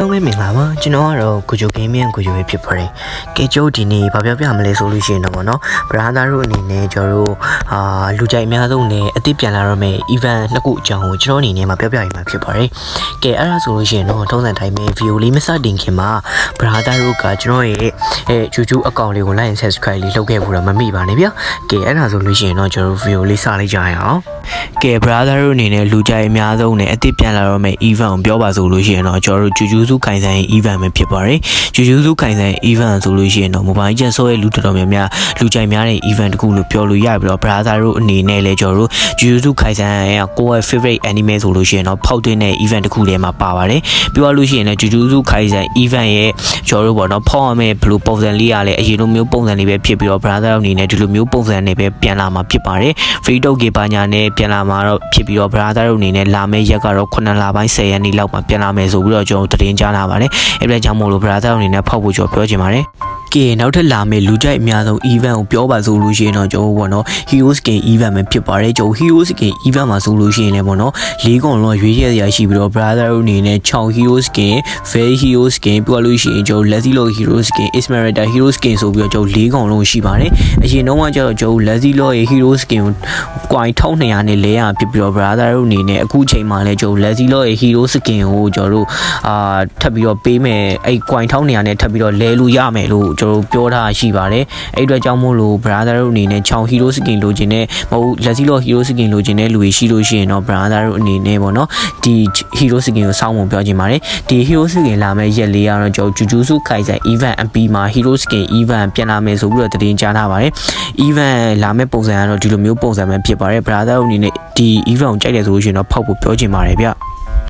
လုံးပဲမင်္ဂလာပါကျွန်တော်ကတော့ကိုဂျိုဂိမ်းမင်းကိုဂျိုပဲဖြစ်ပါတယ်ကဲကျိုးဒီနေ့ဘာပြောပြမလဲဆိုလို့ရှိရင်တော့ဗောနော်ဘရာသာတို့အနေနဲ့ကျွန်တော်တို့အာလူကြိုက်အများဆုံးနဲ့အသိပြန်လာတော့မယ့် event နှစ်ခုအကြောင်းကိုကျွန်တော်အနေနဲ့မှာပြောပြရမှာဖြစ်ပါတယ်ကဲအဲ့ဒါဆိုလို့ရှိရင်တော့ထုံးစံတိုင်းပဲ video လေးမစတင်ခင်မှာဘရာသာတို့ကကျွန်တော်ရဲ့အဲ YouTube account လေးကို like and subscribe လေးလုပ်ခဲ့ဖို့တော့မမိပါနဲ့ဗျကဲအဲ့ဒါဆိုလို့ရှိရင်တော့ကျွန်တော်တို့ video လေးစလိုက်ကြရအောင်ကဲ brother တို့အနေနဲ့လူကြိုက်အများဆုံးနဲ့အစ်စ်ပြန်လာတော့မယ့် event ကိုပြောပါဆိုလို့ရှိရင်တော့ကျွန်တော်တို့ဂျူဂျူးစုခိုင်ဆိုင် event ပဲဖြစ်ပါတယ်ဂျူဂျူးစုခိုင်ဆိုင် event ဆိုလို့ရှိရင်တော့ mobile ကျန်ဆိုရဲ့လူတော်တော်များများလူကြိုက်များတဲ့ event တစ်ခုလို့ပြောလို့ရပြီးတော့ brother တို့အနေနဲ့လည်းကျွန်တော်တို့ဂျူဂျူးစုခိုင်ဆိုင်ကကိုယ့်ရဲ့ favorite anime ဆိုလို့ရှိရင်တော့ဖောက်တင်တဲ့ event တစ်ခုထဲမှာပါပါတယ်ပြောရလို့ရှိရင်လည်းဂျူဂျူးစုခိုင်ဆိုင် event ရဲ့ကျွန်တော်တို့ပေါ့နော်ဖောက်ရမယ့်ဘယ်လိုပုံစံလေးရလဲအရင်လိုမျိုးပုံစံလေးပဲဖြစ်ပြီးတော့ brother တို့အနေနဲ့ဒီလိုမျိုးပုံစံနဲ့ပဲပြန်လာမှာဖြစ်ပါတယ် free talk ကေပါညာနဲ့ပြန်လာမှာတော့ဖြစ်ပြီးတော့ brother တို့အနေနဲ့လာမယ့်ရက်ကတော့9လပိုင်း10ရက်နေ့လောက်မှာပြန်လာမယ်ဆိုပြီးတော့ကျွန်တော်တို့သတင်းကြားလာပါတယ်အဲ့ဒါကြောင့်မို့လို့ brother တို့အနေနဲ့ဖောက်ဖို့ကျွန်တော်ပြောချင်ပါတယ် ကဲနောက်ထပ်လာမယ့်လူကြိုက်အများဆုံး event ကိုပြောပါဆိုလို့ရှိရင်တော့ကျွန်တော်တို့ပေါ့နော် Heroes Game event ပဲဖြစ်ပါတယ်ကျွန်တော် Heroes Game event မှာဆိုလို့ရှိရင်လည်းပေါ့နော်၄កုံလုံးရွေးရရရှိပြီးတော့ brother တို့အနေနဲ့6 Heroes Game Fair Heroes Game ပြောလို့ရှိရင်ကျွန်တော် Lazy Law Heroes Game Esmeralda Heroes Game ဆိုပြီးတော့ကျွန်တော်၄កုံလုံးရှိပါတယ်အရင်တော့ကကျွန်တော်ကျွန်တော် Lazy Law ရဲ့ Heroes Game ကိုကွိုင်1200နဲ့လဲရဖြစ်ပြီးတော့ brother တို့အနေနဲ့အခုချိန်မှာလဲကျွန်တော် Lazy Law ရဲ့ Hero Skin ကိုကျွန်တော်တို့အာထပ်ပြီးတော့ပေးမယ်အဲ့ကွိုင်1200နဲ့ထပ်ပြီးတော့လဲလို့ရမယ်လို့ကျွန်တော်ပြောထားရှိပါတယ်အဲ့အတွက်ကြောင့်မို့လို့ brother တို့အနေနဲ့6 Hero Skin လိုချင်တဲ့မဟုတ် Lazy Law Hero Skin လိုချင်တဲ့လူတွေရှိလို့ရှိရင်တော့ brother တို့အနေနဲ့ပေါ့နော်ဒီ Hero Skin ကိုစောင့်ဖို့ပြောချင်ပါတယ်ဒီ Hero Skin လာမယ့်ရက်လေးကတော့ကျွန်တော်ဂျူဂျူးစုခိုင်ဆိုင် event MP မှာ Hero Skin event ပြန်လာမယ်ဆိုပြီးတော့သတင်းကြားထားပါတယ် event လာမယ့်ပုံစံကတော့ဒီလိုမျိုးပုံစံပဲဖြစ်ပါတယ် brother တို့အနေနဲ့ဒီ event ကိုကြိုက်တယ်ဆိုလို့ရှိရင်တော့ဖောက်ဖို့ပြောချင်ပါတယ်ဗျ